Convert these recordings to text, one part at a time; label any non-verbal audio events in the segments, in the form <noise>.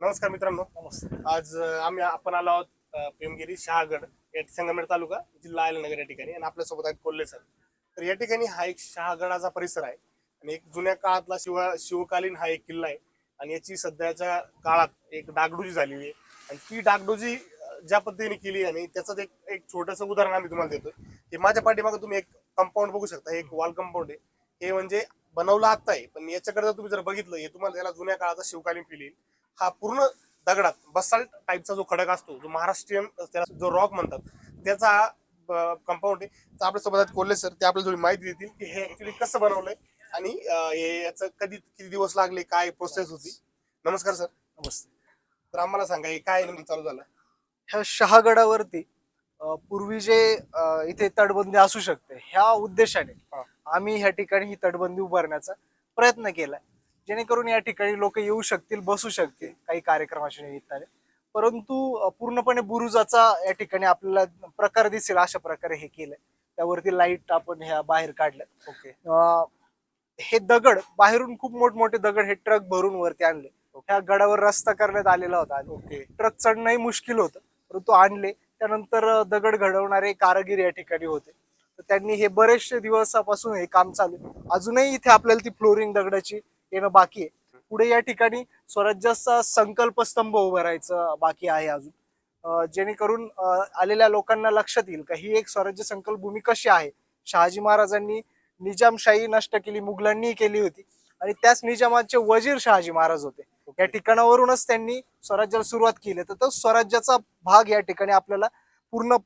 नमस्कार मित्रांनो. नमस्कार आज आम्ही आपण आलो आहोत प्रेमगिरी पेमगिरी शहागड या संगमेर तालुका जिल्हा आयलनगर या ठिकाणी. आणि आपल्यासोबत आहेत कोल्हे सर. तर या ठिकाणी हा एक शहागडाचा परिसर आहे. आणि एक जुन्या काळातला शिव शिवकालीन हा एक किल्ला आहे. आणि याची सध्याच्या काळात एक डागडुजी झालेली आहे. आणि ती डागडुजी ज्या पद्धतीने केली आहे आणि त्याचं एक एक छोटंसं उदाहरण आम्ही तुम्हाला देतोय. की माझ्या पाठीमागे तुम्ही एक कंपाऊंड बघू शकता. एक वॉल कंपाऊंड आहे. हे म्हणजे बनवलं आता आहे. पण याच्याकडे जर तुम्ही जर बघितलं हे तुम्हाला त्याला जुन्या काळाचा शिवकालीन फील येईल. हा पूर्ण दगडात बसाल्ट टाईपचा जो खडक असतो जो महाराष्ट्रीयन त्याला जो रॉक म्हणतात त्याचा कंपाऊंड आहे. तर आपल्यासोबत आहेत कोल्हे सर ते आपल्याला थोडी माहिती देतील की हे ऍक्च्युली कसं बनवलंय आणि हे याचं कधी किती दिवस लागले काय प्रोसेस होती? नमस्कार सर नमस्ते. तर आम्हाला सांगा हे काय नेमकं चालू झालं? ह्या शहागडावरती पूर्वी जे इथे तटबंदी असू शकते ह्या उद्देशाने. आम्ही ह्या ठिकाणी ही तटबंदी उभारण्याचा प्रयत्न केलाय. जेणेकरून या ठिकाणी लोक येऊ शकतील बसू शकतील काही कार्यक्रमाच्या निमित्ताने. परंतु पूर्णपणे बुरुजाचा या ठिकाणी आपल्याला प्रकार दिसेल अशा प्रकारे हे केलंय. त्यावरती लाइट आपण ह्या बाहेर काढल्या ओके. हे दगड बाहेरून खूप मोठमोठे दगड हे ट्रक भरून वरती आणले. ह्या गडावर रस्ता करण्यात आलेला होता. ओके. ट्रक चढणंही मुश्किल होतं. परंतु आणले. त्यानंतर दगड घडवणारे कारागीर या ठिकाणी होते. तर त्यांनी हे बरेचसे दिवसापासून हे काम चालू. अजूनही इथे आपल्याला ती फ्लोरिंग दगडाची येणं बाकी आहे. पुढे या ठिकाणी स्वराज्याचा संकल्प स्तंभ उभारायचं बाकी आहे अजून. जेणेकरून आलेल्या लोकांना लक्षात येईल का ही एक स्वराज्य संकल्प भूमी कशी आहे? शहाजी महाराजांनी निजामशाही नष्ट केली मुघलांनी केली होती आणि त्याच निजामाचे वजीर शहाजी महाराज होते. या ठिकाणावरूनच त्यांनी स्वराज्याला सुरुवात केली. तर तो स्वराज्याचा भाग या ठिकाणी आपल्याला पूर्ण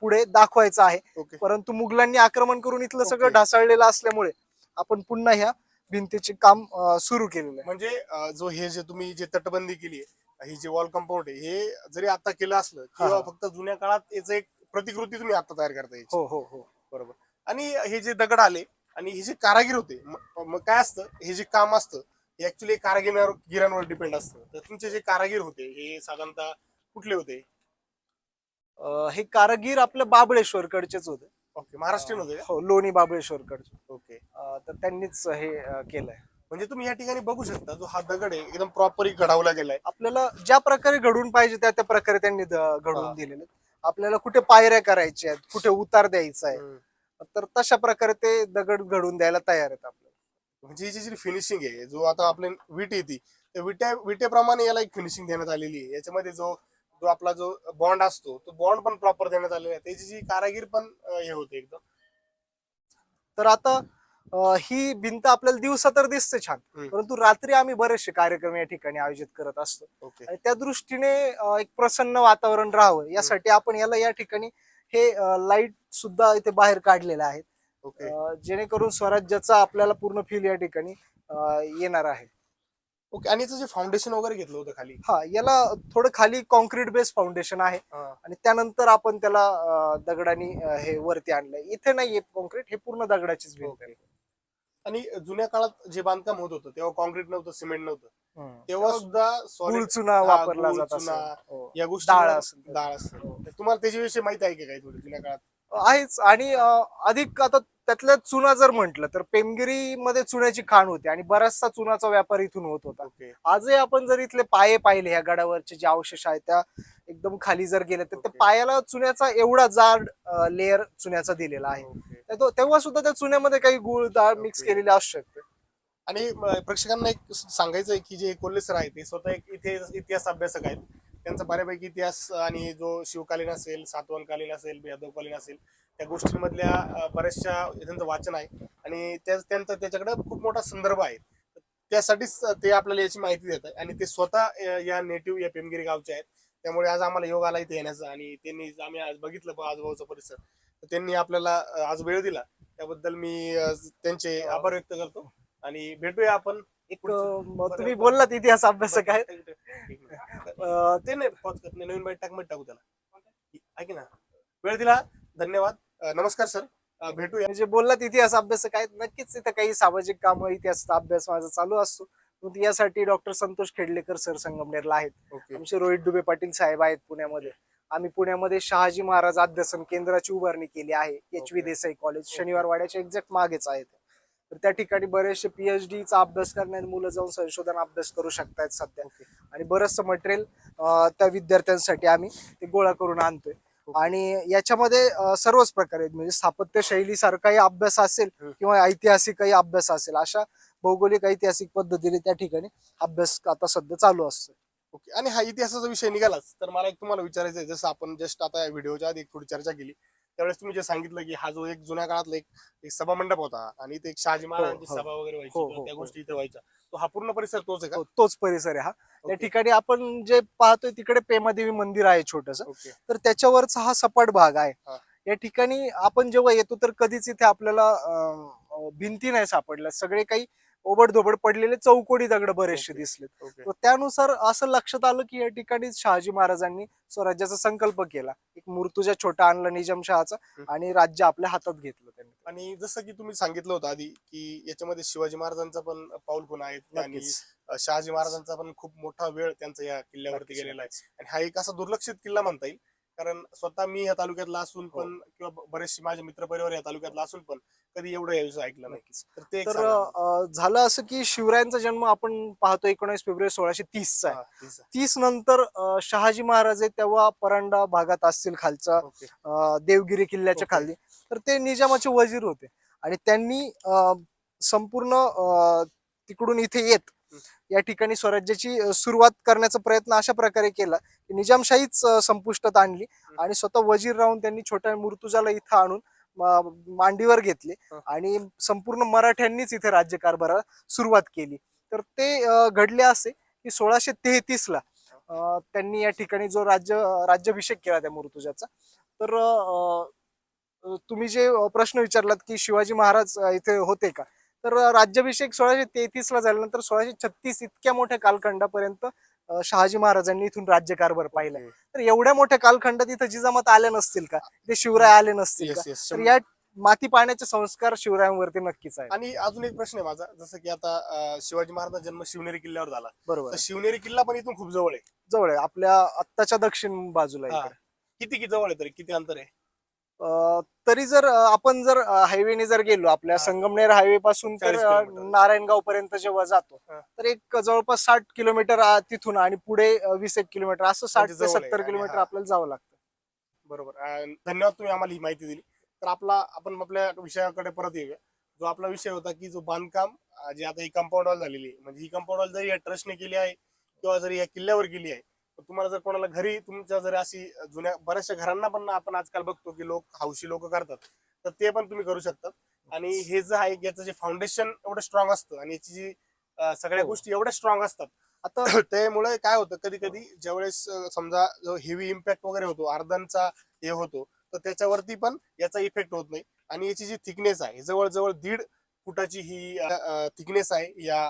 पुढे दाखवायचा आहे. परंतु मुघलांनी आक्रमण करून इथलं सगळं. ढासळलेलं असल्यामुळे आपण पुन्हा ह्या भिंतीचे काम सुरू केलेलं आहे. म्हणजे अं, जो हे जे तुम्ही जे तटबंदी केली आहे ही जे वॉल कंपाऊंड आहे हे जरी आता केलं असलं किंवा हा. फक्त जुन्या काळात याचं एक प्रतिकृती तुम्ही आता तयार करता याची हो हो हो. बरोबर. आणि हे जे दगड आले आणि हे जे कारागीर होते म- मग काय असतं हे जे काम असतं हे ऍक्च्युली कारागिरांवर गिरांवर डिपेंड असतं. तर तुमचे जे कारागीर होते हे साधारणतः कुठले होते? अं, हे कारागीर आपल्या बाबळेश्वरकडचेच होते. ओके महाराष्ट्रीयन होते का? हो लोणी बाबळेश्वरकडचे. ओके. तर त्यांनीच हे केलंय. म्हणजे तुम्ही या ठिकाणी बघू शकता जो हा दगड आहे एकदम प्रॉपरली घडावला गेलाय. आपल्याला ज्या प्रकारे घडवून पाहिजे त्या त्या प्रकारे त्यांनी. घडवून दिलेले. आपल्याला कुठे पायऱ्या करायच्या आहेत कुठे उतार द्यायचा आहे. तर तशा प्रकारे ते दगड घडवून द्यायला तयार आहेत आपल्याला. म्हणजे ही जी फिनिशिंग आहे जो आता आपल्या वीट येते त्या विट्या विटेप्रमाणे याला एक फिनिशिंग देण्यात आलेली आहे. याच्यामध्ये जो जो आपला जो बॉन्ड असतो तो बॉन्ड पण प्रॉपर देण्यात आलेला आहे. त्याची जी कारागीर पण हे होते एकदम. तर आता ही भिंत आपल्याला दिवसा तर दिसते छान. परंतु रात्री आम्ही बरेचसे कार्यक्रम या ठिकाणी आयोजित करत असतो. आणि त्या दृष्टीने एक प्रसन्न वातावरण राहावं. यासाठी आपण याला या ठिकाणी हे लाइट सुद्धा इथे बाहेर काढलेले आहेत. जेणेकरून स्वराज्याचा आपल्याला पूर्ण फील या ठिकाणी येणार आहे. ओके. आणि जे फाउंडेशन वगैरे घेतलं होतं खाली? हा याला थोडं खाली कॉन्क्रीट बेस फाउंडेशन आहे. आणि त्यानंतर आपण त्याला दगडाने हे वरती आणलंय. इथे नाहीये कॉन्क्रीट हे पूर्ण दगडाचीच भिंत आहे. आणि जुन्या काळात जे बांधकाम होत होतं तेव्हा कॉन्क्रीट नव्हतं सिमेंट नव्हतं. तेव्हा सुद्धा गुळ चुना हा, वापरला जात चुना. हो. या गोष्टी डाळ असेल. डाळ असेल तर तुम्हाला त्याच्याविषयी माहिती आहे का काही थोडी जुन्या काळात आहेच आणि अधिक आता त्यातल्या चुना जर म्हटलं तर पेमगिरी मध्ये चुन्याची खाण होती आणि बराचसा चुनाचा व्यापार इथून होत होता ओके आजही आपण जर इथले पाये पाहिले ह्या गडावरचे जे अवशेष आहेत त्या एकदम खाली जर गेले तर त्या ओके. पायाला चुन्याचा एवढा जाड लेअर चुन्याचा दिलेला आहे ओके. तो- तेव्हा सुद्धा त्या चुन्यामध्ये काही गुळ डाळ मिक्स केलेली असू शकते. आणि प्रेक्षकांना एक सांगायचं आहे की जे कोल्हे सर आहेत ते स्वतः एक इथे इतिहास अभ्यासक आहेत. त्यांचा बऱ्यापैकी इतिहास आणि जो शिवकालीन असेल सातवनकालीन असेल यादवकालीन असेल त्या गोष्टींमधल्या बऱ्याचशा त्यांचं वाचन आहे. आणि त्यांचा त्याच्याकडे खूप मोठा संदर्भ आहे. त्यासाठीच ते आपल्याला याची माहिती देत आहे. आणि ते स्वतः या नेटिव्ह या पेमगिरी गावचे आहेत. त्यामुळे आज आम्हाला योग आला इथे येण्याचा आणि त्यांनी आम्ही आज बघितलं आजूबाजूचा परिसर. त्यांनी आपल्याला आज वेळ दिला. त्याबद्दल मी त्यांचे आभार व्यक्त करतो. आणि भेटूया आपण एक तुम्ही बोललात इतिहास अभ्यासक आहे ते नाही करत नवीन बाईट टाक टाकू त्याला. ऐक ना. वेळ दिला. धन्यवाद. नमस्कार सर. भेटूया. म्हणजे बोललात इतिहास अभ्यासक आहेत. नक्कीच इथं काही सामाजिक काम इतिहासाचा अभ्यास माझा चालू असतो. यासाठी डॉक्टर संतोष खेडलेकर सर संगमनेरला आहेत. आमचे रोहित डुबे पाटील साहेब आहेत पुण्यामध्ये. आम्ही पुण्यामध्ये शहाजी महाराज अध्यासन केंद्राची उभारणी केली आहे. H V. देसाई कॉलेज शनिवार वाड्याच्या एक्झॅक्ट मागेच आहेत तर त्या ठिकाणी बरेचसे पीएचडी चा अभ्यास करणारी मुलं जाऊन संशोधन अभ्यास करू शकतायत सध्या. आणि बरचसं मटेरियल त्या विद्यार्थ्यांसाठी आम्ही ते गोळा करून आणतोय. आणि याच्यामध्ये सर्वच प्रकारे आहेत. म्हणजे स्थापत्य शैलीसारखाही अभ्यास असेल. किंवा ऐतिहासिकही अभ्यास असेल. अशा भौगोलिक ऐतिहासिक पद्धतीने त्या ठिकाणी अभ्यास आता सध्या चालू असतो ओके. आणि हा इतिहासाचा विषय निघालाच. तर मला एक तुम्हाला विचारायचं आहे जसं आपण जस्ट आता या व्हिडिओच्या आधी एक थोडी चर्चा केली. त्यावेळेस तुम्ही जे सांगितलं की हा जो एक जुन्या काळातला एक एक सभा मंडप होता आणि इथे एक शहाजी महाराजांची हो. सभा वगैरे व्हायची हो, हो, त्या हो. गोष्टी इथे व्हायच्या. तो हा पूर्ण परिसर तोच आहे का? तो- तोच परिसर आहे हा. त्या ओके. ठिकाणी आपण जे पाहतोय तिकडे पेमादेवी मंदिर आहे छोटस. तर त्याच्यावरचा हा सपाट भाग आहे. हा. या ठिकाणी आपण जेव्हा येतो तर कधीच इथे आपल्याला भिंती नाही सापडल्या. सगळे काही ओबडधोबड पडलेले चौकोडी दगड बरेचसे. दिसले त्यानुसार असं लक्षात आलं की या ठिकाणी शहाजी महाराजांनी स्वराज्याचा संकल्प केला. एक मूर्तुजा छोटा आणला निजामशहाचा. आणि राज्य आपल्या हातात घेतलं त्यांनी. आणि जसं की तुम्ही सांगितलं होतं आधी की याच्यामध्ये शिवाजी महाराजांचा पण पाऊल खूण आहेत आणि शहाजी महाराजांचा पण खूप मोठा वेळ त्यांचा या किल्ल्यावरती गेलेला आहे. आणि हा एक असा दुर्लक्षित किल्ला म्हणता येईल. कारण स्वतः मी या तालुक्यातला असून हो. पण किंवा बरेचसे माझे मित्रपरिवार या तालुक्यातला असून पण कधी एवढं याविषयी ऐकलं नाही नक्कीच तर ते एक तर सांगा झालं असं की शिवरायांचा जन्म आपण पाहतो एकोणीस फेब्रुवारी सोळाशे तीसचा आहे हा, ठीक आहे. तीस नंतर अं, शहाजी महाराज आहे तेव्हा परांडा भागात असतील खालचा ओके अं, देवगिरी किल्ल्याच्या ओके. खाली तर ते निजामाचे वजीर होते आणि त्यांनी अं, संपूर्ण अं, तिकडून इथे येत. या ठिकाणी स्वराज्याची सुरुवात करण्याचा प्रयत्न अशा प्रकारे केला की निजामशाहीच संपुष्टात आणली. आणि स्वतः वजीर राहून त्यांनी छोट्या मुर्तुजाला इथं आणून मांडीवर घेतले. आणि संपूर्ण मराठ्यांनीच इथे राज्यकारभाराला सुरुवात केली तर ते घडले असे की सोळाशे तेहतीस ला त्यांनी या ठिकाणी जो राज्य राज्याभिषेक केला त्या मुर्तुजाचा तर तुम्ही जे प्रश्न विचारलात की शिवाजी महाराज इथे होते का तर राज्याभिषेक सोळाशे तेहतीस ला झाल्यानंतर सोळाशे छत्तीस इतक्या मोठ्या कालखंडापर्यंत शहाजी महाराजांनी इथून राज्यकारभार पाहिला. तर एवढ्या मोठ्या कालखंडात इथं जिजामात आले नसतील का? ते शिवराय आले नसतील का? तर या माती पाण्याचे संस्कार शिवरायांवरती नक्कीच आहे आणि अजून एक प्रश्न आहे माझा. जसं की आता शिवाजी महाराजांचा जन्म शिवनेरी किल्ल्यावर झाला. बरोबर. शिवनेरी किल्ला पण इथून खूप जवळ आहे. जवळ आहे. आपल्या आत्ताच्या दक्षिण बाजूला किती किती जवळ आहे तरी? किती अंतर आहे? तरी जर आपण जर हायवेने जर गेलो आपल्या. संगमनेर हायवे पासून तर 40 अं, किलोमीटर. नारायणगाव पर्यंत जेव्हा जातो. तर एक जवळपास साठ किलोमीटर तिथून आणि पुढे वीस एक किलोमीटर असं साठ म्हणजे ते जवळ आहे सत्तर किलोमीटर. आपल्याला जावं लागतं बरोबर धन्यवाद तुम्ही आम्हाला ही माहिती दिली तर आपला आपण आपल्या विषयाकडे परत येऊया जो आपला विषय होता की जो बांधकाम जे आता ही कंपाऊंड वॉल झालेली आहे म्हणजे ही कंपाऊंड वॉल जरी या ट्रस्टने केली आहे किंवा जरी या किल्ल्यावर केली आहे तुम्हाला जर कोणाला घरी तुमच्या जर अशी जुन्या बऱ्याचशा घरांना पण आपण आजकाल बघतो की लोक हौशी लोक करतात. तर ते पण तुम्ही करू शकतात. आणि हे जे आहे याचं जे फाउंडेशन एवढं स्ट्रॉंग असतं आणि याची जी सगळ्या हो. गोष्टी एवढ्या स्ट्रॉंग असतात. आता <coughs> त्यामुळे काय होतं कधी कधी ज्यावेळेस अं, समजा जो हेवी इम्पॅक्ट वगैरे होतो अर्धांचा हे होतो तर त्याच्यावरती पण याचा इफेक्ट होत नाही. आणि याची जी थिकनेस आहे जवळजवळ दीड फुटाची ही थिकनेस आहे या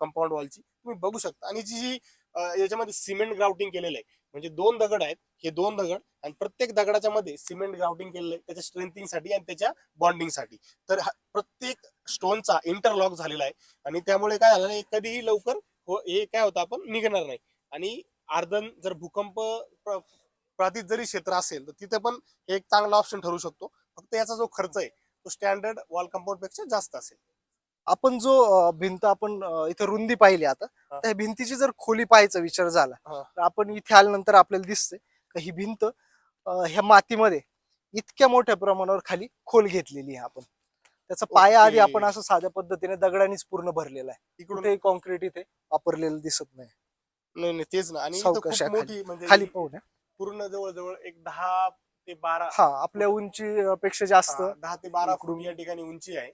कंपाऊंड वॉलची तुम्ही बघू शकता. आणि जी जी याच्यामध्ये सिमेंट ग्राउटिंग केलेलं आहे. म्हणजे दोन दगड आहेत हे दोन दगड आणि प्रत्येक दगडाच्या मध्ये सिमेंट ग्राउटिंग केलेलं आहे त्याच्या स्ट्रेंथिंगसाठी आणि त्याच्या बॉन्डिंगसाठी. तर हा प्रत्येक स्टोनचा इंटरलॉक झालेला आहे आणि त्यामुळे काय झालं नाही कधीही लवकर हो हे काय होतं आपण निघणार नाही. आणि आर्दन जर भूकंप प्राधित जरी क्षेत्र असेल तर तिथे पण एक चांगला ऑप्शन ठरू शकतो. फक्त याचा जो खर्च आहे तो स्टँडर्ड वॉल कंपाऊंडपेक्षा जास्त असेल. आपण जो भिंत आपण इथं रुंदी पाहिली आता. त्या भिंतीची जर खोली पाहायचा विचार झाला. तर आपण इथे आल्यानंतर आपल्याला दिसते का ही भिंत ह्या मातीमध्ये इतक्या मोठ्या प्रमाणावर खाली खोल घेतलेली आहे आपण त्याचा पाया आधी. आपण असं साध्या पद्धतीने दगडांनीच पूर्ण भरलेला आहे इकडून कॉन्क्रीट इथे वापरलेलं दिसत नाही नाही नाही तेच ना आणि खाली. मोठी म्हणजे खाली पाहून. पूर्ण जवळजवळ एक दहा ते बारा हा आपल्या उंची पेक्षा जास्त दहा ते बारा या ठिकाणी उंची आहे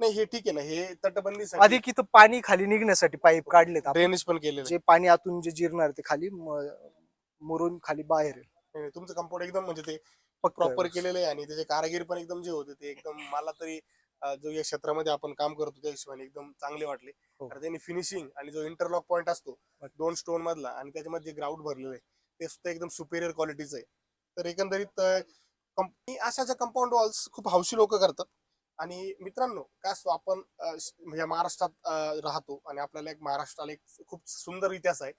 नाही हे ठीक आहे ना हे तटबंदीसाठी. अधिक इथं पाणी खाली निघण्यासाठी पाईप काढलेत आपण. ड्रेनेज पण केलेलं आहे. जे पाणी आतून जे जिरणार ते खाली म- मुरून खाली बाहेर येईल. नाही, नाही, तुमचं कंपाऊंड एकदम म्हणजे ते प्रॉपर केलेलं आहे आणि त्याचे कारागीर पण एकदम जे होते ते एकदम मला तरी अं, जो या क्षेत्रामध्ये आपण काम करतो त्या हिशोबाने एकदम चांगले वाटले. हो. कारण त्यांनी फिनिशिंग आणि जो इंटरलॉक पॉईंट असतो दोन स्टोन मधला आणि त्याच्यामध्ये जे ग्राउंड भरलेलं आहे ते सुद्धा एकदम सुपेरियर क्वालिटीचं आहे. तर एकंदरीत कंपनी अशाच्या कंपाऊंड वॉल्स खूप हौशी लोक करतात आणि मित्रांनो काय असतो आपण म्हणजे महाराष्ट्रात राहतो आणि आपल्याला एक महाराष्ट्राला एक खूप सुंदर इतिहास आहे.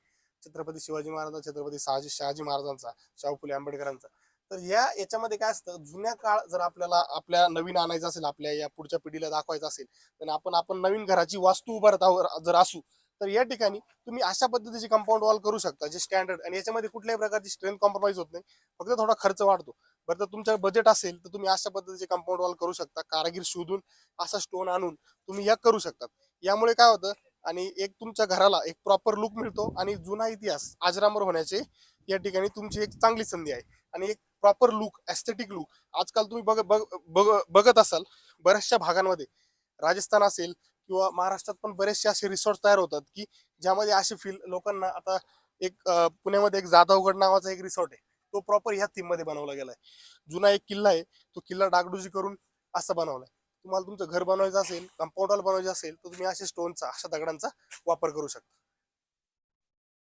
छत्रपती शिवाजी महाराज छत्रपती शहाजी शहाजी महाराजांचा शाहू फुले आंबेडकरांचा. तर या याच्यामध्ये काय असतं जुन्या काळ जर आपल्याला आपल्या नवीन आणायचं असेल आपल्या या पुढच्या पिढीला दाखवायचं असेल तर आपण आपण नवीन घराची वास्तू उभारत आहोत जर असू तर या ठिकाणी तुम्ही अशा पद्धतीची कंपाऊंड वॉल करू शकता जे स्टँडर्ड आणि याच्यामध्ये कुठल्याही प्रकारची स्ट्रेंथ कॉम्प्रोमाइज होत नाही. फक्त थोडा खर्च वाढतो. बरं तर तुमच्या बजेट असेल तर तुम्ही अशा पद्धतीचे कंपाऊंड वॉल करू शकता. कारागीर शोधून असा स्टोन आणून तुम्ही या करू शकतात. यामुळे काय होतं आणि एक तुमच्या घराला एक प्रॉपर लुक मिळतो आणि जुना इतिहास आजरामर होण्याचे या ठिकाणी तुमची एक चांगली संधी आहे. आणि एक प्रॉपर लुक एस्थेटिक लुक आजकाल तुम्ही बघ बघ- बघ- बघत असाल बऱ्याचशा भागांमध्ये. राजस्थान असेल किंवा महाराष्ट्रात पण बरेचसे असे रिसॉर्ट तयार होतात की ज्यामध्ये असे फील लोकांना आता एक पुण्यामध्ये एक जाधवगड नावाचा एक रिसॉर्ट आहे. तो प्रॉपर ह्या थीममध्ये बनवला गेलाय. जुना एक किल्ला आहे तो किल्ला डागडुजी करून असं बनवलाय. तुम्हाला तुमचं घर बनवायचं असेल कंपाऊंड वॉल बनवायचं असेल तर तुम्ही अशा स्टोनचा अशा दगडांचा वापर करू शकता.